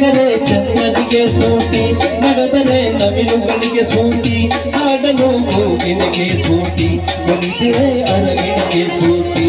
ನಕ್ಕರೆ ಚಂದನಿಗೆ ಸೂಟಿ ನಡೆದರೆ ನವಿಲುಗಳಿಗೆ ಸೂಟಿ ಹಾಡಲು ಗೋವಿನಗೆ ಸೂಟಿ ಕುಣಿದರೆ ಅರಗಿನಗೆ ಸೂಟಿ